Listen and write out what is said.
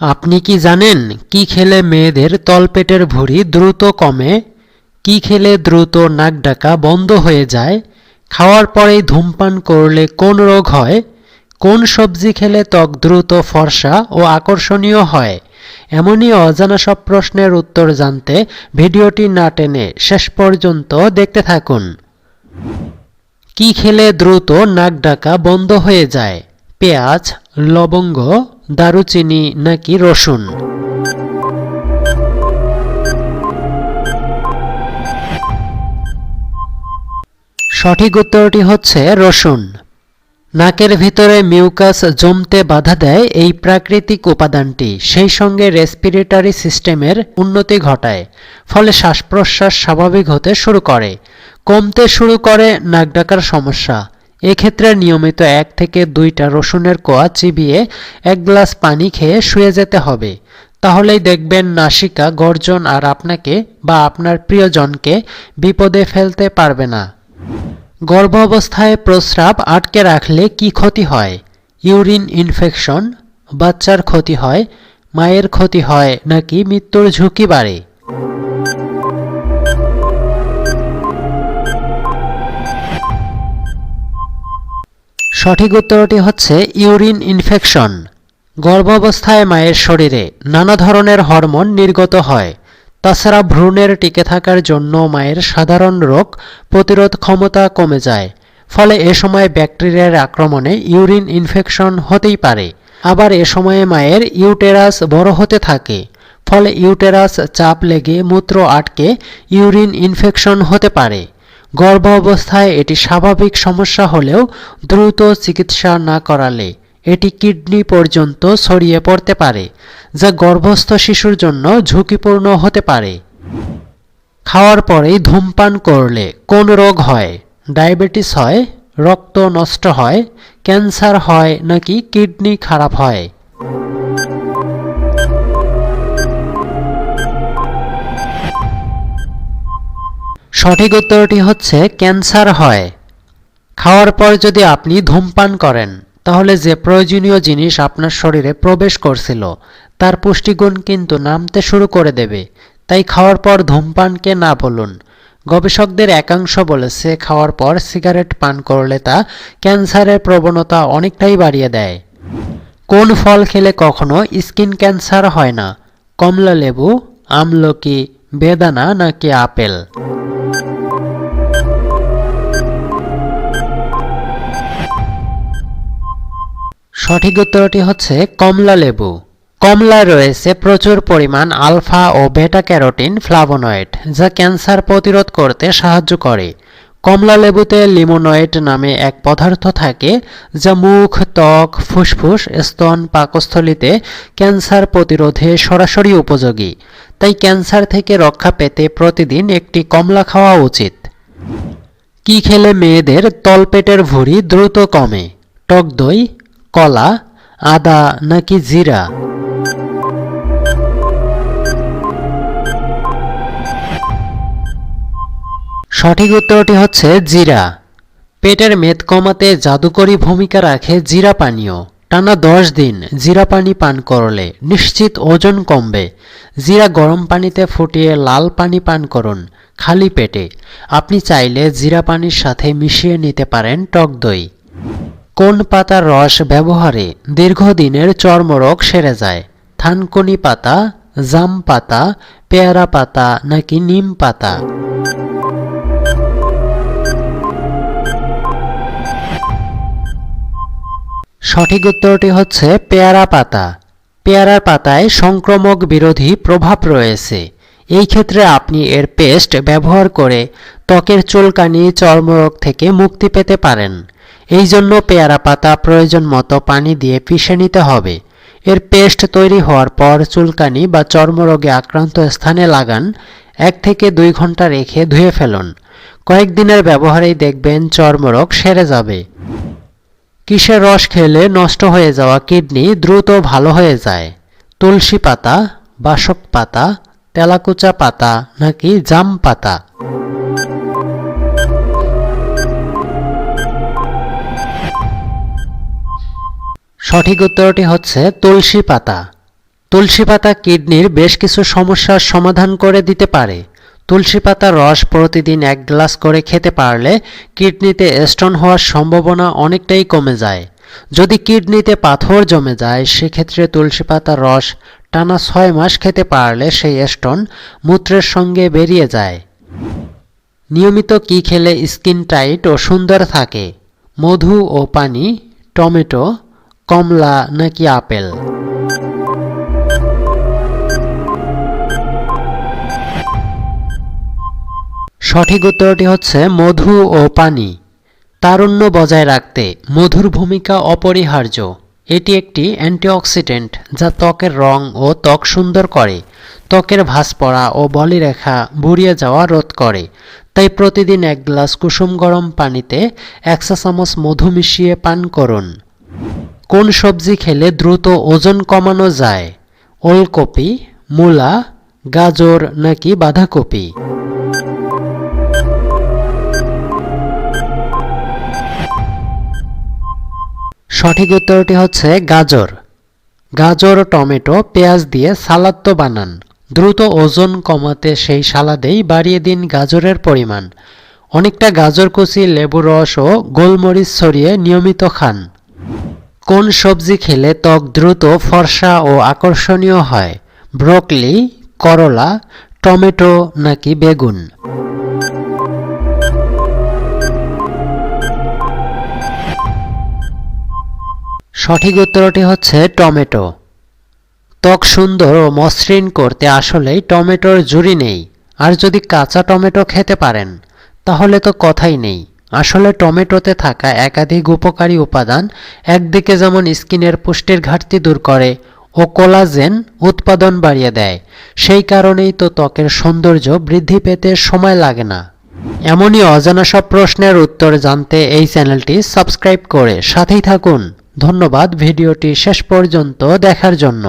আপনি কি জানেন কি খেলে মেয়েদের তলপেটের ভুঁড়ি দ্রুত কমে? কি খেলে দ্রুত নাক ডাকা বন্ধ হয়ে যায়? খাওয়ার পরেই ধূমপান করলে কোন রোগ হয়? কোন সবজি খেলে ত্বক দ্রুত ফর্সা ও আকর্ষণীয় হয়? এমনই অজানা সব প্রশ্নের উত্তর জানতে ভিডিওটি না টেনে শেষ পর্যন্ত দেখতে থাকুন। কি খেলে দ্রুত নাক ডাকা বন্ধ হয়ে যায়? পেঁয়াজ, লবঙ্গ দারুচিনি নাকি রসুন? সঠিক উত্তরটি হচ্ছে রসুন। নাকের ভিতরে মিউকাস জমতে বাধা দেয় এই প্রাকৃতিক উপাদানটি। সেই সঙ্গে রেসপিরেটরি সিস্টেমের উন্নতি ঘটায়, ফলে শ্বাস প্রশ্বাস স্বাভাবিক হতে শুরু করে। কমতে শুরু করে নাক ডাকার সমস্যা। এক্ষেত্রে নিয়মিত এক থেকে দুইটা রসুনের কোয়া চিবিয়ে এক গ্লাস পানি খেয়ে শুয়ে যেতে হবে। তাহলেই দেখবেন নাসিকা গর্জন আর আপনাকে বা আপনার প্রিয়জনকে বিপদে ফেলতে পারবে না। গর্ভ অবস্থায় প্রস্রাব আটকে রাখলে কি ক্ষতি হয়? Urine infection? বাচ্চার ক্ষতি হয়? মায়ের ক্ষতি হয় নাকি মৃত্যুর ঝুঁকি বাড়ে? সঠিক উত্তরটি হচ্ছে ইউরিন ইনফেকশন। গর্ভাবস্থায় মায়ের শরীরে নানা ধরনের হরমোন নির্গত হয়। তাছাড়া ভ্রূণের টিকে থাকার জন্য মায়ের সাধারণ রোগ প্রতিরোধ ক্ষমতা কমে যায়। ফলে এ সময় ব্যাকটেরিয়ার আক্রমণে ইউরিন ইনফেকশন হতেই পারে। আবার এ সময়ে মায়ের ইউটেরাস বড় হতে থাকে। ফলে ইউটেরাস চাপ লেগে মূত্র আটকে ইউরিন ইনফেকশন হতে পারে। গর্ভ অবস্থায় এটি স্বাভাবিক সমস্যা হলেও দ্রুত চিকিৎসা না করালে এটি কিডনি পর্যন্ত ছড়িয়ে পড়তে পারে, যা গর্ভস্থ শিশুর জন্য ঝুঁকিপূর্ণ হতে পারে। খাওয়ার পরেই ধূমপান করলে কোন রোগ হয়? ডায়াবেটিস হয়, রক্ত নষ্ট হয়, ক্যান্সার হয় নাকি কিডনি খারাপ হয়? সঠিক উত্তরটি হচ্ছে ক্যান্সার হয়। খাওয়ার পর যদি আপনি ধূমপান করেন, তাহলে যে প্রয়োজনীয় জিনিস আপনার শরীরে প্রবেশ করছিল, তার পুষ্টিগুণ কিন্তু নামতে শুরু করে দেবে। তাই খাওয়ার পর ধূমপানকে না বলুন। গবেষকদের একাংশ বলেছে, খাওয়ার পর সিগারেট পান করলে তা ক্যান্সারের প্রবণতা অনেকটাই বাড়িয়ে দেয়। কোন ফল খেলে কখনো স্কিন ক্যান্সার হয় না? কমলা লেবু আমলকি, বেদানা নাকি আপেল? সঠিক উত্তরটি হচ্ছে কমলা লেবু। কমলায় রয়েছে প্রচুর পরিমাণ আলফা ও বেটা ক্যারোটিন ফ্লাভোনয়েড, যা ক্যান্সার প্রতিরোধ করতে সাহায্য করে। কমলা লেবুতে লিমোনয়েড নামে এক পদার্থ থাকে, যা মুখ, ত্বক, ফুসফুস, স্তন, পাকস্থলিতে ক্যান্সার প্রতিরোধে সরাসরি উপযোগী। তাই ক্যান্সার থেকে রক্ষা পেতে প্রতিদিন একটি কমলা খাওয়া উচিত। কি খেলে মেয়েদের তলপেটের ভুঁড়ি দ্রুত কমে? টক দই কলা, আদা নাকি জিরা? সঠিক উত্তরটি হচ্ছে জিরা। পেটের মেদ কমাতে জাদুকরী ভূমিকা রাখে জিরা পানীয়। টানা দশ দিন জিরা পানি পান করলে নিশ্চিত ওজন কমবে। জিরা গরম পানিতে ফুটিয়ে লাল পানি পান করুন খালি পেটে। আপনি চাইলে জিরা পানির সাথে মিশিয়ে নিতে পারেন টক দই। কোন পাতার রস ব্যবহারে দীর্ঘদিনের চর্মরোগ সেরে যায়? থানকুনি পাতা, জাম পাতা, পেয়ারা পাতা নাকি নিম পাতা? সঠিক উত্তরটি হচ্ছে পেয়ারা পাতা। পেয়ারার পাতায় সংক্রমক বিরোধী প্রভাব রয়েছে। এই ক্ষেত্রে আপনি এর পেস্ট ব্যবহার করে ত্বকের চুলকানি, চর্মরোগ থেকে মুক্তি পেতে পারেন। এই জন্য পেয়ারা পাতা প্রয়োজন মতো পানি দিয়ে পিষে নিতে হবে। এর পেস্ট তৈরি হওয়ার পর চুলকানি বা চর্মরোগে আক্রান্ত স্থানে লাগান, এক থেকে দুই ঘণ্টা রেখে ধুয়ে ফেলুন। কয়েকদিনের ব্যবহারেই দেখবেন চর্মরোগ সেরে যাবে। কিসের রস খেলে নষ্ট হয়ে যাওয়া কিডনি দ্রুত ভালো হয়ে যায়। তুলসী পাতা, বাসক পাতা, তেলাকুচা পাতা নাকি জাম পাতা? সঠিক উত্তরটি হচ্ছে তুলসী পাতা। তুলসী পাতা কিডনির বেশ কিছু সমস্যার সমাধান করে দিতে পারে। তুলসী পাতার রস প্রতিদিন এক গ্লাস করে খেতে পারলে কিডনিতে স্টোন হওয়ার সম্ভাবনা অনেকটাই কমে যায়। যদি কিডনিতে পাথর জমে যায়, সেক্ষেত্রে তুলসী পাতার রস টানা ছয় মাস খেতে পারলে সেই স্টোন মূত্রের সঙ্গে বেরিয়ে যায়। নিয়মিত কি খেলে স্কিন টাইট ও সুন্দর থাকে? মধু ও পানি, টমেটো কমলা নাকি আপেল? সঠিক উত্তরটি হচ্ছে মধু ও পানি। তারুণ্য বজায় রাখতে মধুর ভূমিকা অপরিহার্য। এটি একটি অ্যান্টিঅক্সিডেন্ট যা ত্বকের রং ও ত্বক সুন্দর করে। ত্বকের ভাঁজ পড়া ও বলিরেখা বুড়িয়ে যাওয়া রোধ করে। তাই প্রতিদিন এক গ্লাস কুসুম গরম পানিতে এক চামচ মধু মিশিয়ে পান করুন। কোন সবজি খেলে দ্রুত ওজন কমানো যায়? ওলকপি, মূলা, গাজর নাকি বাঁধাকপি? সঠিক উত্তরটি হচ্ছে গাজর। গাজর, টমেটো, পেঁয়াজ দিয়ে সালাদ তো বানান। দ্রুত ওজন কমাতে সেই সালাদেই বাড়িয়ে দিন গাজরের পরিমাণ। অনেকটা গাজর কুচি, লেবু রস ও গোলমরিচ ছড়িয়ে নিয়মিত খান। কোন সবজি খেলে ত্বক দ্রুত ফর্সা ও আকর্ষণীয় হয়? ব্রোকলি, করলা, টমেটো নাকি বেগুন? সঠিক উত্তরটি হচ্ছে টমেটো। ত্বক সুন্দর ও মসৃণ করতে আসলেই টমেটোর জুড়ি নেই। আর যদি কাঁচা টমেটো খেতে পারেন, তাহলে তো কথাই নেই। আসলে টমেটোতে থাকা একাধিক উপকারী উপাদান একদিকে যেমন স্কিনের পুষ্টির ঘাটতি দূর করে ও কোলাজেন উৎপাদন বাড়িয়ে দেয়, সেই কারণেই তো ত্বকের সৌন্দর্য বৃদ্ধি পেতে সময় লাগে না। এমনই অজানা সব প্রশ্নের উত্তর জানতে এই চ্যানেলটি সাবস্ক্রাইব করে সাথেই থাকুন। ধন্যবাদ ভিডিওটি শেষ পর্যন্ত দেখার জন্য।